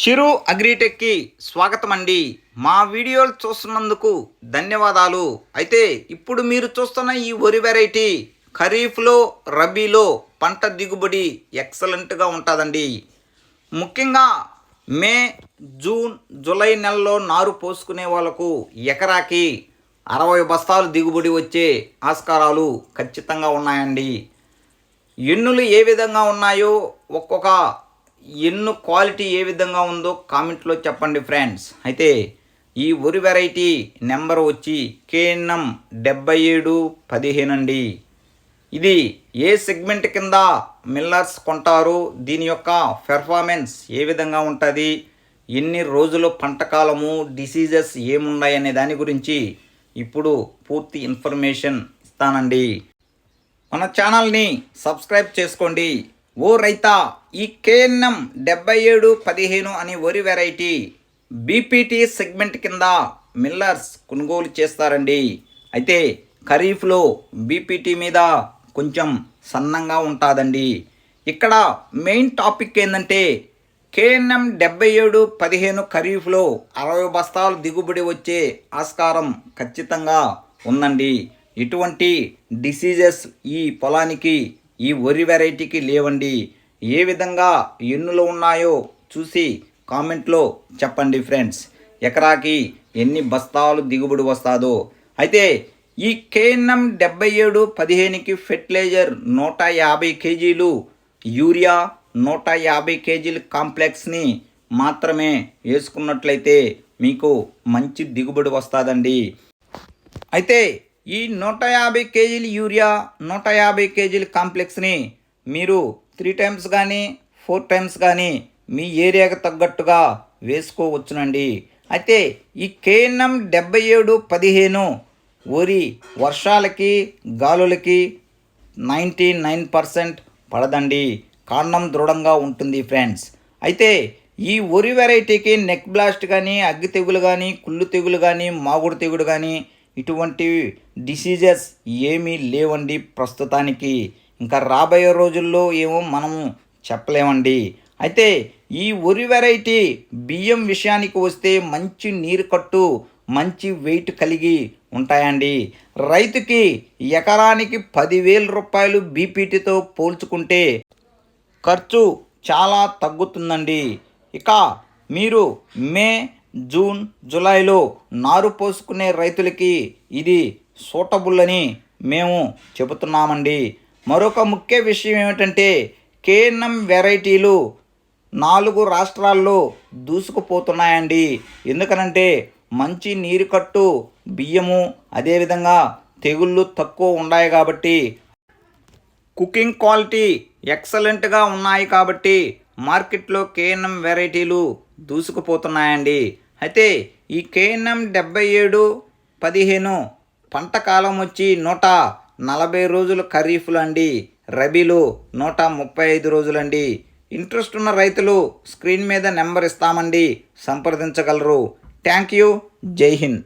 చిరు అగ్రిటెక్కి స్వాగతం అండి మా వీడియోలు చూస్తున్నందుకు ధన్యవాదాలు. అయితే ఇప్పుడు మీరు చూస్తున్న ఈ వరి వెరైటీ ఖరీఫ్లో రబీలో పంట దిగుబడి ఎక్సలెంట్గా ఉంటుందండి. ముఖ్యంగా మే జూన్ జూలై నెలలో నారు పోసుకునే వాళ్ళకు ఎకరాకి అరవై బస్తాలు దిగుబడి వచ్చే ఆస్కారాలు ఖచ్చితంగా ఉన్నాయండి. ఎన్నులు ఏ విధంగా ఉన్నాయో ఒక్కొక్క ఎన్ను క్వాలిటీ ఏ విధంగా ఉందో కామెంట్లో చెప్పండి ఫ్రెండ్స్. అయితే ఈ వరి వెరైటీ నెంబర్ వచ్చి కేఎన్ఎం డెబ్బై ఏడు పదిహేను అండి. ఇది ఏ సెగ్మెంట్ కింద మిల్లర్స్ కొంటారు? దీని యొక్క పెర్ఫార్మెన్స్ ఏ విధంగా ఉంటుంది? ఎన్ని రోజులు పంట కాలము? డిసీజెస్ ఏమున్నాయనే దాని గురించి ఇప్పుడు పూర్తి ఇన్ఫర్మేషన్ ఇస్తానండి. మన ఛానల్ని సబ్స్క్రైబ్ చేసుకోండి. ఓ రైతా ఈ కేఎన్ఎం డెబ్బై ఏడు పదిహేను అనే వరి వెరైటీ బీపీటీ సెగ్మెంట్ కింద మిల్లర్స్ కొనుగోలు చేస్తారండి. అయితే ఖరీఫ్లో బీపీటీ మీద కొంచెం సన్నంగా ఉంటుందండి. ఇక్కడ మెయిన్ టాపిక్ ఏంటంటే కేఎన్ఎం డెబ్బై ఏడు పదిహేను ఖరీఫ్లో అరవై బస్తాలు దిగుబడి వచ్చే ఆస్కారం ఖచ్చితంగా ఉందండి. ఇటువంటి డిసీజెస్ ఈ పొలానికి ఈ వరి వెరైటీకి లేవండి. ఏ విధంగా ఎన్నులు ఉన్నాయో చూసి కామెంట్లో చెప్పండి ఫ్రెండ్స్. ఎకరాకి ఎన్ని బస్తాలు దిగుబడి వస్తాదో. అయితే ఈ కేఎన్ఎం డెబ్బై ఏడు పదిహేనుకి ఫెర్టిలైజర్ నూట యాభై కేజీలు యూరియా నూట యాభై కేజీల కాంప్లెక్స్ని మాత్రమే వేసుకున్నట్లయితే మీకు మంచి దిగుబడి వస్తుందండి. అయితే ఈ నూట యాభై కేజీల యూరియా నూట యాభై కేజీల కాంప్లెక్స్ని మీరు త్రీ టైమ్స్ కానీ ఫోర్ టైమ్స్ కానీ మీ ఏరియాకు తగ్గట్టుగా వేసుకోవచ్చునండి. అయితే ఈ కేఎన్ఎం డెబ్బై ఏడు పదిహేను వరి వర్షాలకి గాలులకి నైంటీ నైన్ పర్సెంట్ పడదండి. కాండం దృఢంగా ఉంటుంది ఫ్రెండ్స్. అయితే ఈ వరి వెరైటీకి నెక్ బ్లాస్ట్ కానీ అగ్గి తెగులు కానీ కుళ్ళు తెగులు కానీ మాగుడు తెగులు కానీ ఇటువంటి డిసీజెస్ ఏమీ లేవండి ప్రస్తుతానికి. ఇంకా రాబోయే రోజుల్లో ఏమో మనము చెప్పలేమండి. అయితే ఈ వరి వెరైటీ బియ్యం విషయానికి వస్తే మంచి నీరు కట్టు మంచి వెయిట్ కలిగి ఉంటాయండి. రైతుకి ఎకరానికి పదివేల రూపాయలు బీపీటీతో పోల్చుకుంటే ఖర్చు చాలా తగ్గుతుందండి. ఇక మీరు మే జూన్ జూలైలో నారు పోసుకునే రైతులకి ఇది సూటబుల్ అని మేము చెబుతున్నామండి. మరొక ముఖ్య విషయం ఏమిటంటే కేఎన్ఎం వెరైటీలు నాలుగు రాష్ట్రాల్లో దూసుకుపోతున్నాయండి. ఎందుకనంటే మంచి నీరు కట్టు బియ్యము అదేవిధంగా తెగుళ్ళు తక్కువ ఉన్నాయి కాబట్టి కుకింగ్ క్వాలిటీ ఎక్సలెంట్గా ఉన్నాయి కాబట్టి మార్కెట్లో కేఎన్ఎం వెరైటీలు దూసుకుపోతున్నాయండి. అయితే ఈ కేఎన్ఎం డెబ్బై ఏడు పదిహేను పంట కాలం వచ్చి నూట నలభై రోజులు ఖరీఫ్లు అండి రబీలు నూట ముప్పై ఐదు రోజులండి. ఇంట్రెస్ట్ ఉన్న రైతులు స్క్రీన్ మీద నెంబర్ ఇస్తామండి. సంప్రదించగలరు. Thank you. జై హింద్.